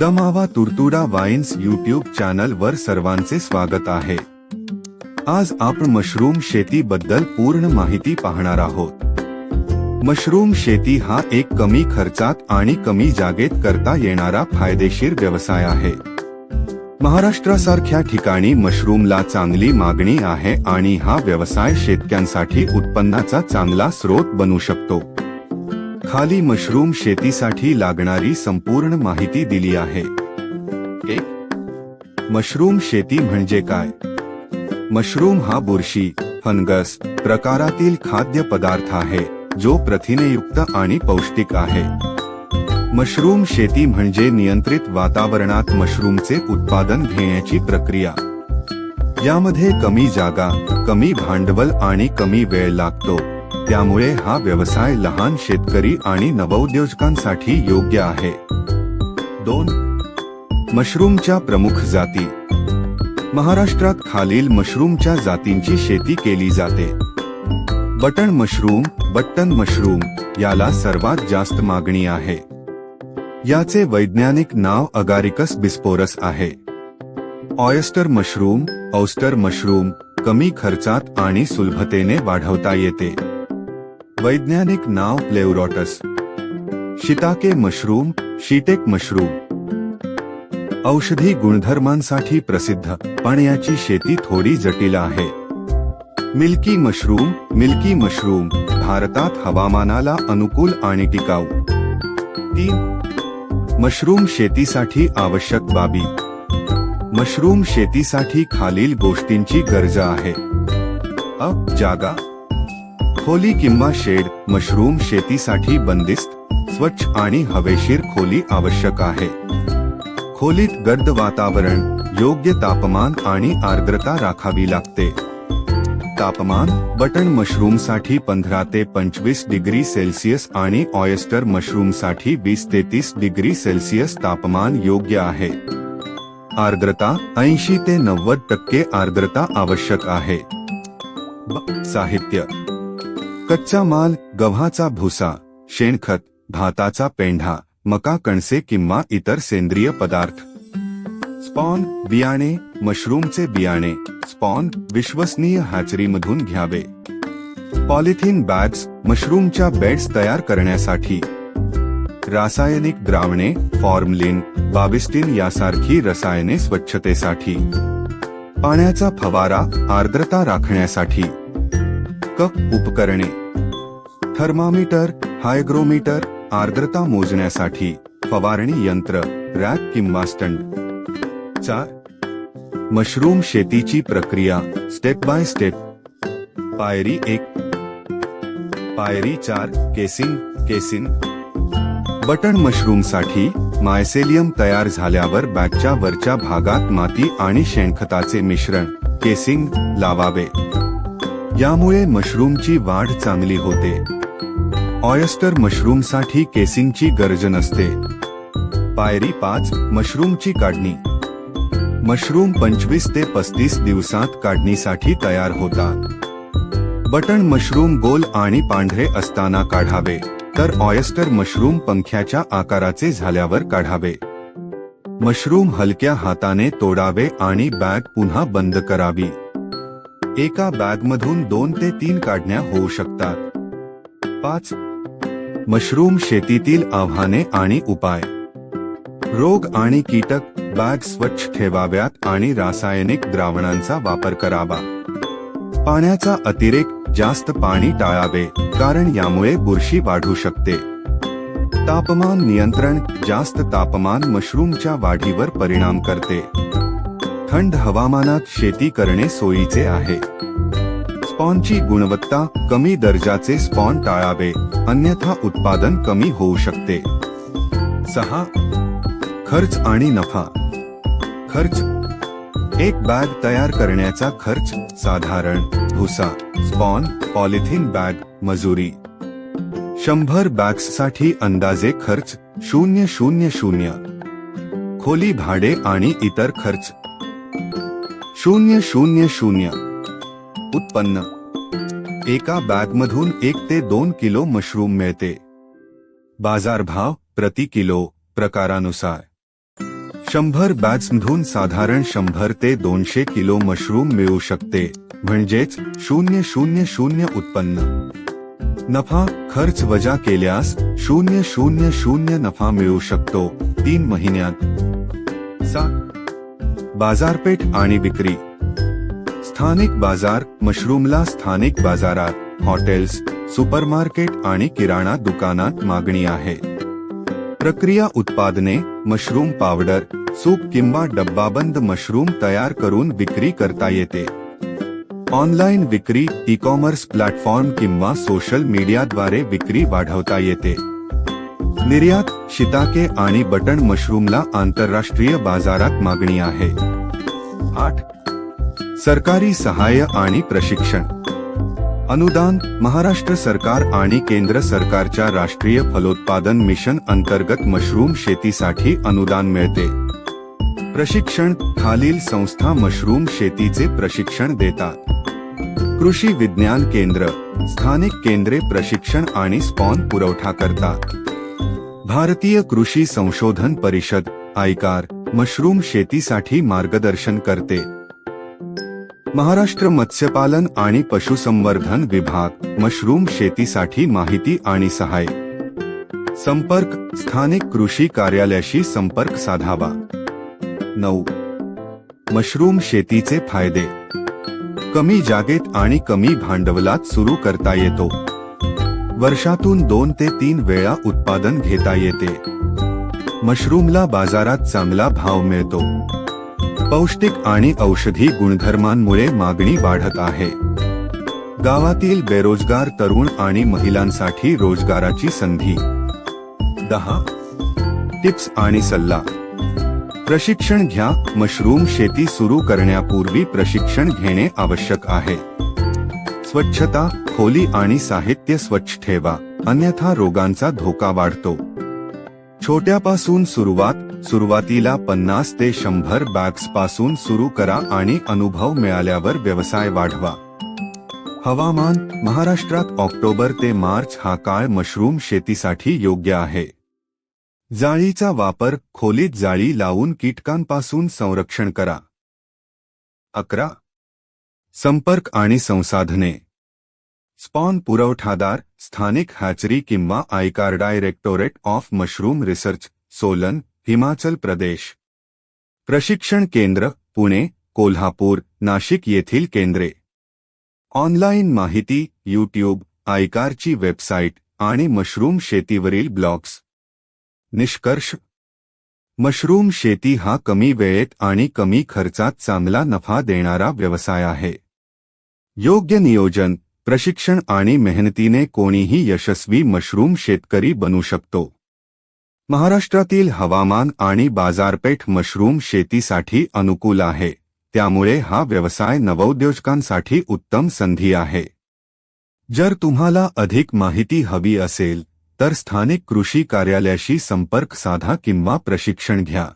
दमावा तुरतुडा वाईन्स YouTube channel वर सर्वांचे स्वागत आहे. आज आपण मशरूम शेती बद्दल पूर्ण माहिती पाहणार आहोत. मशरूम शेती हा एक कमी खर्चात आणि कमी जागेत करता येणारा फायदेशीर व्यवसाय आहे. महाराष्ट्रासारख्या ठिकाणी मशरूमला चांगली मागणी आहे आणि हा व्यवसाय शेतकऱ्यांसाठी उत्पन्नाचा चांगला स्रोत बनू शकतो. खाली मशरूम शेतीसाठी लागणारी संपूर्ण माहिती दिली आहे. एक. मशरूम शेती म्हणजे काय? मशरूम हा बुरशी फंगस प्रकारातील खाद्य पदार्थ आहे जो प्रथिनेयुक्त आणि पौष्टिक आहे. मशरूम शेती म्हणजे नियंत्रित वातावरणात मशरूमचे उत्पादन घेण्याची प्रक्रिया. यामध्ये कमी जागा कमी भांडवल आणि कमी वेळ लागतो. त्यामुळे हा व्यवसाय लहान शेतकरी आणि नवउद्योजकांसाठी योग्य आहे. दोन मशरूमच्या प्रमुख जाती. महाराष्ट्रात खालील मशरूमच्या जातींची शेती केली जाते. बटन मशरूम बट्टन मशरूम याला सर्वात जास्त मागणी आहे. याचे वैज्ञानिक नाव अगारिकस बिस्पोरस आहे. ऑयस्टर मशरूम औस्टर मशरूम कमी खर्चात आणि सुलभतेने वाढवता येते. वैज्ञानिक नाव प्लेवरॉटस. Shiitake mushroom शीटेक mushroom. औषधी गुणधर्मांसाठी प्रसिद्ध पण याची शेती थोडी जटिल आहे. मिल्की मशरूम मिल्की मशरूम भारतात हवामानाला अनुकूल आणि टिकाऊ. तीन. मशरूम शेतीसाठी आवश्यक बाबी. मशरूम शेतीसाठी खालील गोष्टींची गरज आहे. अ. जागा. खोली किंवा शेड, मशरूम शेतीसाठी बंदिस्त, स्वच्छ आणि हवेशीर खोली आवश्यक आहे. खोलीत गर्द वातावरण, योग्य तापमान आणि आर्द्रता राखावी लागते. तापमान, बटन मशरूम साठी पंधरा ते पंचवीस डिग्री सेल्सिअस आणि ऑयस्टर मशरूम साठी वीस ते तीस डिग्री सेल्सिअस तापमान योग्य आहे. आर्द्रता, ऐंशी ते नव्वद टक्के आर्द्रता आवश्यक आहे. साहित्य कच्चा माल गव्हाचा भुसा शेणखत भाताचा पेंढा मका कणसे किंवा इतर सेंद्रिय पदार्थ. स्पॉन बियाणे मशरूमचे बियाणे. स्पॉन विश्वसनीय हॅचरीमधून घ्यावे. पॉलिथिन बॅग्स मशरूमच्या बेड्स तयार करण्यासाठी. रासायनिक द्रावणे फॉर्मलिन बाविस्टिन यासारखी रसायने स्वच्छतेसाठी. पाण्याचा फवारा आर्द्रता राखण्यासाठी. कप उपकरणे. थर्मामीटर हायग्रोमीटर आर्द्रता मोजण्यासाठी फवारणी यंत्र रॅक किंवा स्टंट. चार. मशरूम शेतीची प्रक्रिया स्टेप बाय स्टेप. पायरी एक. पायरी चार केसिंग केसिंग बटन मशरूमसाठी मायसेलियम तयार झाल्यावर बॅगच्या वरच्या भागात माती आणि शेणखताचे मिश्रण केसिंग लावावे. यामुळे मशरूमची वाढ चांगली होते. ऑयस्टर मशरूमसाठी केसिंगची गरज नसते. पायरी पाच मशरूमची काढणी. मशरूम पंचवीस ते पस्तीस दिवसात काढणीसाठी तयार होतात. बटन मशरूम गोल आणि पांढरे असताना काढावे तर ऑयस्टर मशरूम पंख्याच्या आकाराचे झाल्यावर काढावे. मशरूम हलक्या हाताने तोडावे आणि बॅग पुन्हा बंद करावी. एका बॅगमधून दोन ते तीन काढण्या होऊ शकतात. पाच. मशरूम शेतीतील आव्हाने आणि उपाय. रोग आणि कीटक बॅग स्वच्छ ठेवाव्यात आणि रासायनिक द्रावणांचा वापर करावा. पाण्याचा अतिरेक जास्त पाणी टाळावे कारण यामुळे बुरशी वाढू शकते. तापमान नियंत्रण जास्त तापमान मशरूमच्या वाढीवर परिणाम करते. थंड हवामानात शेती करणे सोयीचे आहे. स्पॉनची गुणवत्ता कमी दर्जाचे स्पॉन टाळावे अन्यथा उत्पादन कमी होऊ शकते. सहा. खर्च आणि नफा. खर्च. एक बॅग तयार करण्याचा खर्च साधारण भुसा स्पॉन पॉलिथिन बॅग मजुरी. शंभर बॅग्ससाठी अंदाजे खर्च शून्य शून्य शून्य. खोली भाडे आणि इतर खर्च. शून्य शून्य शून्य. उत्पन्न. एका बॅगमधून एक ते दोन किलो मशरूम मिळते. बाजारभाव प्रति किलो प्रकारानुसार. शंभर बॅग्समधून साधारण शंभर ते दोनशे किलो मशरूम मिळू शकते. म्हणजेच शून्य शून्य शून्य उत्पन्न. नफा खर्च वजा केल्यास शून्य शून्य शून्य नफा मिळू शकतो. तीन महिन्यात. सात. बाजारपेठ आणि विक्री. स्थानिक बाज़ार, मशरूमला स्थानिक बाजारात, हॉटेल्स, सुपरमार्केट आणि किराणा दुकानात मागणी आहे. प्रक्रिया उत्पादने, मशरूम पावडर, सूप किंवा डब्बाबंद मशरूम तयार करून विक्री करता येते. ऑनलाईन विक्री ई कॉमर्स प्लॅटफॉर्म किंवा सोशल मीडियाद्वारे विक्री वाढवता येते. निर्यात शिताके आणि बटन मशरूमला आंतरराष्ट्रीय बाजारात मागणी आहे. आठ. सरकारी सहाय्य आणि प्रशिक्षण. अनुदान महाराष्ट्र सरकार आणि केंद्र सरकारच्या राष्ट्रीय फलोत्पादन मिशन अंतर्गत मशरूम शेतीसाठी अनुदान मिळते. प्रशिक्षण खालील संस्था मशरूम शेतीचे प्रशिक्षण देतात. कृषी विज्ञान केंद्र स्थानिक केंद्रे प्रशिक्षण आणि स्पॉन पुरवठा करतात. भारतीय कृषी संशोधन परिषद आयकार मशरूम शेतीसाठी मार्गदर्शन करते. महाराष्ट्र मत्स्यपालन आणि पशुसंवर्धन विभाग मशरूम शेतीसाठी माहिती आणि सहाय संपर्क स्थानिक कृषी कार्यालयाशी संपर्क साधावा. नऊ. मशरूम शेतीचे फायदे. कमी जागेत आणि कमी भांडवलात सुरू करता येतो. वर्षातून दोन ते तीन वेळा उत्पादन घेता येते. मशरूमला बाजारात चांगला भाव मिळतो. पौष्टिक आणि औषधी गुणधर्मांमुळे मागणी वाढत आहे. गावातील बेरोजगार तरुण आणि महिलांसाठी रोजगाराची संधी. दहा. टिप्स आणि सल्ला. प्रशिक्षण घ्या. मशरूम शेती सुरू करण्यापूर्वी प्रशिक्षण घेणे आवश्यक आहे. स्वच्छता खोली आणि साहित्य स्वच्छ ठेवा. अन्यथा रोगांचा धोका वाढतो. छोट्यापासून सुरुवात सुरुवातीला पन्नास ते शंभर बॅग्सपासून सुरू करा आणि अनुभव मिळाल्यावर व्यवसाय वाढवा. हवामान महाराष्ट्रात ऑक्टोबर ते मार्च हा काळ मशरूम शेतीसाठी योग्य आहे. जाळीचा वापर खोलीत जाळी लावून कीटकांपासून संरक्षण करा. अकरा. संपर्क आणि संसाधने. स्पॉन पुरवठादार स्थानिक हॅचरी किंवा ICAR directorate of mushroom research Solan Himachal Pradesh. प्रशिक्षण केंद्र पुणे कोल्हापूर नाशिक येथील केंद्रे. ऑनलाईन माहिती यूट्यूब आयकारची वेबसाईट आणि मशरूम शेतीवरील ब्लॉग्स. निष्कर्ष. मशरूम शेती हा कमी वेळेत आणि कमी खर्चात चांगला नफा देणारा व्यवसाय आहे. योग्य नियोजन प्रशिक्षण आणि मेहनतीने कोणीही यशस्वी मशरूम शेतकरी बनू शकतो. महाराष्ट्रातील हवामान आणि बाजारपेठ मशरूम शेतीसाठी अनुकूल आहे. त्यामुळे हा व्यवसाय नवोद्योजकांसाठी उत्तम संधी आहे. जर तुम्हाला अधिक माहिती हवी असेल, तर स्थानिक कृषी कार्यालयाशी संपर्क साधा किंवा प्रशिक्षण घ्या.